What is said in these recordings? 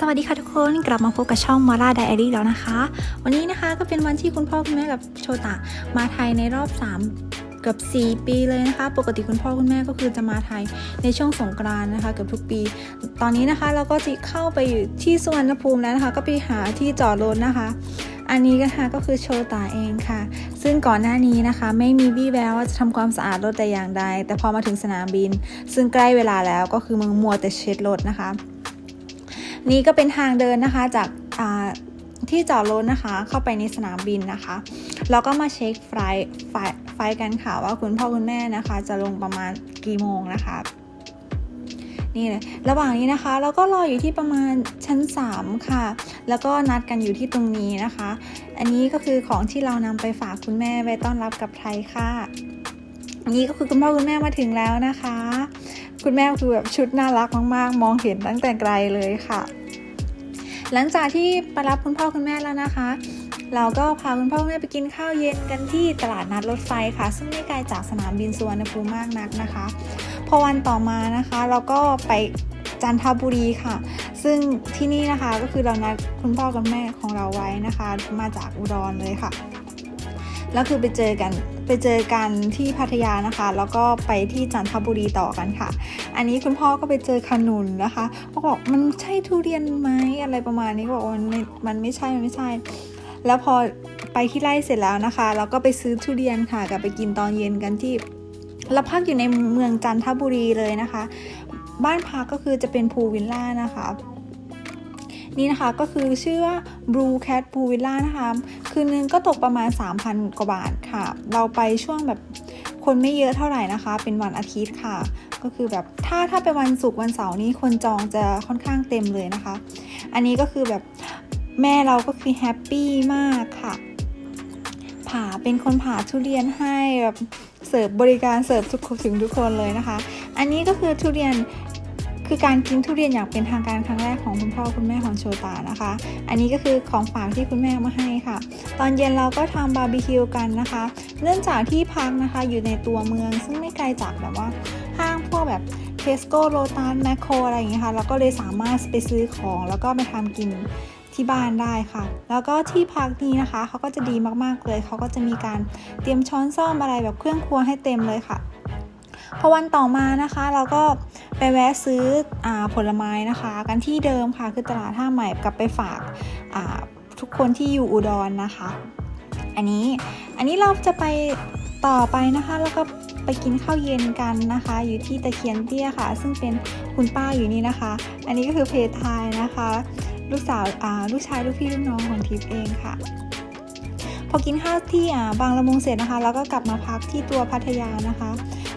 สวัสดีค่ะทุกคนกลับมาพบกับช่องมาร่าไดอารี่แล้วนะคะ วันนี้นะคะก็เป็นวันที่คุณพ่อคุณแม่กับโชตะมาไทยในรอบ 3 เกือบ4 ปีเลยนะคะ ปกติคุณพ่อคุณแม่ก็คือจะมาไทยในช่วงสงกรานต์นะคะเกือบทุกปี ตอนนี้นะคะเราก็จะเข้าไปอยู่ที่สุวรรณภูมิแล้วนะคะ ก็ไปหาที่จอดรถนะคะ อันนี้นะคะก็คือโชตาเองค่ะ ซึ่งก่อนหน้านี้นะคะ ไม่มีวี่แววว่าจะทำความสะอาดรถแต่อย่างใด แต่พอมาถึงสนามบิน ซึ่งใกล้เวลาแล้วก็คือมึงมัวแต่เช็ดรถนะคะ นี่ก็เป็นทางเดินนะคะจากาที่จอดรถนะคะ เข้าไปในสนามบินนะคะแล้วก็มาเช็คไฟไฟล์ไฟกันค่ะว่าคุณพ่อคุณแม่นะคะ จะลงประมาณกี่โมงนะคะนี่เลยระหว่างนี้นะคะ เราก็รออยู่ที่ประมาณชั้น 3 ค่ะ แล้วก็นัดกันอยู่ที่ตรงนี้นะคะ อันนี้ก็คือของที่เรานำไปฝากคุณแม่ไว้ต้อนรับกับไทยค่ะอันนี้ก็คือคุณพ่อคุณแม่มาถึงแล้วนะคะ คุณแม่คือแบบชุดน่ารักมาก ๆ มองเห็นตั้งแต่ไกลเลยค่ะ หลังจากที่ไปรับคุณพ่อคุณแม่แล้วนะคะ เราก็พาคุณพ่อคุณแม่ไปกินข้าวเย็นกันที่ตลาดนัดรถไฟค่ะ ซึ่งไม่ไกลจากสนามบินสุวรรณภูมิมากนักนะคะ พอวันต่อมานะคะ เราก็ไปจันทบุรีค่ะ ซึ่งที่นี่นะคะก็คือเรานัดคุณพ่อกับแม่ของเราไว้นะคะ มาจากอุดรเลยค่ะ แล้วคือไปเจอกันไปเจอกันที่พัทยานะคะ แล้วก็ไปที่จันทบุรีต่อกันค่ะ อันนี้คุณพ่อก็ไปเจอขนุนนะคะเขาบอกมันใช่ทุเรียนไหมอะไรประมาณนี้บอกว่ามันไม่มันไม่ใช่มันไม่ใช่ แล้วพอไปที่ไร่เสร็จแล้วนะคะ เราก็ไปซื้อทุเรียนค่ะกับไปกินตอนเย็นกันที่เราพักอยู่ในเมืองจันทบุรีเลยนะคะ บ้านพักก็คือจะเป็นพูลวิลล่านะคะ นี่นะคะก็คือชื่อว่า Blue Cat Pool Villa นะคะ คืนนึงก็ตกประมาณ 3,000 กว่าบาทค่ะ เราไปช่วงแบบคนไม่เยอะเท่าไหร่นะคะ เป็นวันอาทิตย์ค่ะ ก็คือแบบถ้าถ้าเป็นวันศุกร์วันเสาร์นี้คนจองจะค่อนข้างเต็มเลยนะคะ อันนี้ก็คือแบบแม่เราก็คือแฮปปี้มากค่ะ ผ่าเป็นคนผ่าทุเรียนให้แบบเสิร์ฟบริการเสิร์ฟทุกถึงทุกคนเลยนะคะ อันนี้ก็คือทุเรียน คือการกินทุเรียนอย่างเป็นทางการครั้งแรกของคุณพ่อคุณแม่ของโชตานะคะ อันนี้ก็คือของฝากที่คุณแม่มาให้ค่ะ ตอนเย็นเราก็ทำบาร์บีคิวกันนะคะเนื่องจากที่พักนะคะอยู่ในตัวเมือง ซึ่งไม่ไกลจากแบบว่าห้างพวกแบบเทสโก้โ t ตันแมคโครอะไรอย่างเงี้ยค่ะเราก็เลยสามารถไปซื้อของแล้วก็ไปทำกินที่บ้านได้ค่ะ แล้วก็ที่พักนี้นะคะเขาก็จะดีมากๆเลยเขาก็จะมีการเตรียมช้อนซ่อมอะไรแบบเครื่องครัวให้เต็มเลยค่ะพอวันต่อมานะคะ เราก็ ไปแวะซื้ออผลไม้นะคะ กันที่เดิมค่ะคือตลาดท่าใหม่กลับไปฝากทุกคนที่อยู่อุดรนนะคะ อันนี้อันนี้เราจะไปต่อไปนะคะ แล้วก็ไปกินข้าวเย็นกันนะคะ อยู่ที่ตะเคียนเตี้ยค่ะ ซึ่งเป็นคุณป้าอยู่นี่นะคะ อันนี้ก็คือเพทายนะคะ ลูกสาวลูกชายลูกพี่ลูกน้องของทิพย์เองค่ะ พอกินข้าวที่บางละมุงเสร็จนะคะเราก็กลับมาพักที่ตัวพัทยานะคะ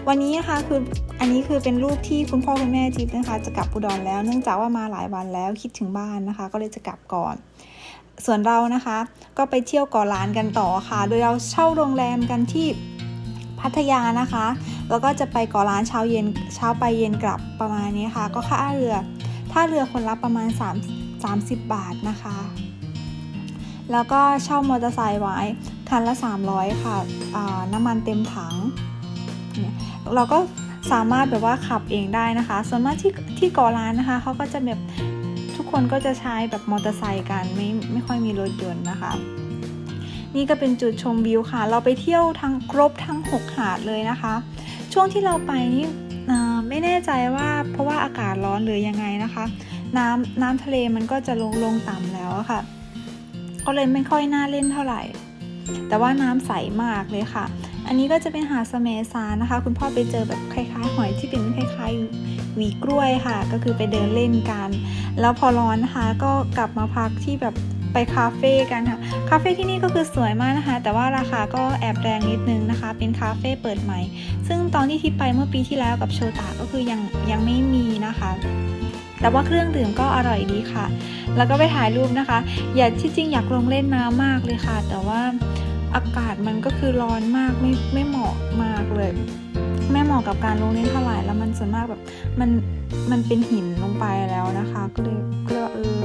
วันนี้นะคะคืออันนี้คือเป็นรูปที่คุณพ่อคุณแม่ทิพย์นะคะ จะกลับอุดรแล้ว เนื่องจากว่ามาหลายวันแล้วคิดถึงบ้านนะคะ ก็เลยจะกลับก่อนส่วนเรานะคะ ก็ไปเที่ยวเกาะล้านกันต่อค่ะ โดยเราเช่าโรงแรมกันที่พัทยานะคะ แล้วก็จะไปเกาะล้านเช้าเย็นเช้าไปเย็นกลับประมาณนี้ค่ะ ก็ค่าเรือท่าเรือคนละประมาณ 3 30 บาทนะคะ แล้วก็เช่ามอเตอร์ไซค์ไว้คันละ 300 ค่ะน้ำมันเต็มถัง เราก็สามารถแบบว่าขับเองได้นะคะ ส่วนมากที่ที่กาะล้านนะคะเขาก็จะแบบทุกคนก็จะใช้แบบมอเตอร์ไซค์กันไม่ไม่ค่อยมีรถยนต์นะคะ นี่ก็เป็นจุดชมวิวค่ะ เราไปเที่ยวทั้งครบทั้ง 6 หาดเลยนะคะ ช่วงที่เราไปนี่ไม่แน่ใจว่าเพราะว่าอากาศร้อนหรือยังไงนะคะ น้ำน้ำทะเลมันก็จะลงลงต่ำแล้วค่ะ ก็เลยไม่ค่อยน่าเล่นเท่าไหร่ แต่ว่าน้ำใสมากเลยค่ะ อันนี้ก็จะเป็นหาดสเมซานะคะ คุณพ่อไปเจอแบบคล้ายๆ หอยที่เป็นคล้ายๆหวีกล้วยค่ะ ก็คือไปเดินเล่นกัน แล้วพอร้อนนะคะก็กลับมาพักที่แบบไปคาเฟ่กันค่ะ คาเฟ่ที่นี่ก็คือสวยมากนะคะ แต่ว่าราคาก็แอบแรงนิดนึงนะคะ เป็นคาเฟ่เปิดใหม่ ซึ่งตอนที่ทิปไปเมื่อปีที่แล้วกับโชตาก็คือยังยังไม่มีนะคะ แต่ว่าเครื่องดื่มก็อร่อยดีค่ะ แล้วก็ไปถ่ายรูปนะคะ อยากที่จริงอยากลงเล่นน้ำมากเลยค่ะ แต่ว่าอากาศมันก็คือร้อนมากไม่ไม่เหมาะมากเลย ไม่เหมาะกับการลงเล่นเท่าไหร่แล้วมันส่วนมากแบบมันมันเป็นหินลงไปแล้วนะคะ ก็เลยก็เลยเออ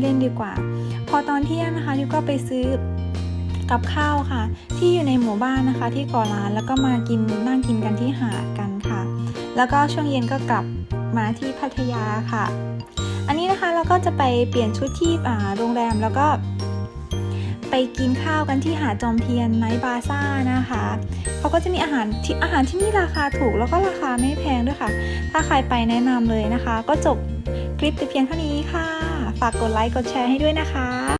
เล่นดีกว่า พอตอนเที่ยงนะคะทิวก็ไปซื้อกับข้าวค่ะ ที่อยู่ในหมู่บ้านนะคะ ที่ก่อร้านแล้วก็มากินนั่งกินกันที่หาดกันค่ะ แล้วก็ช่วงเย็นก็กลับ มาที่พัทยาค่ะ อันนี้นะคะเราก็จะไปเปลี่ยนชุดที่โรงแรมแล้วก็ไปกินข้าวกันที่หาดจอมเทียนไนท์บาซ่านะคะเขาก็จะมีอาหารที่อาหารที่นี่ราคาถูกแล้วก็ราคาไม่แพงด้วยค่ะ ถ้าใครไปแนะนำเลยนะคะ ก็จบคลิปแต่เพียงเท่านี้ค่ะ ฝากกดไลค์กดแชร์ให้ด้วยนะคะ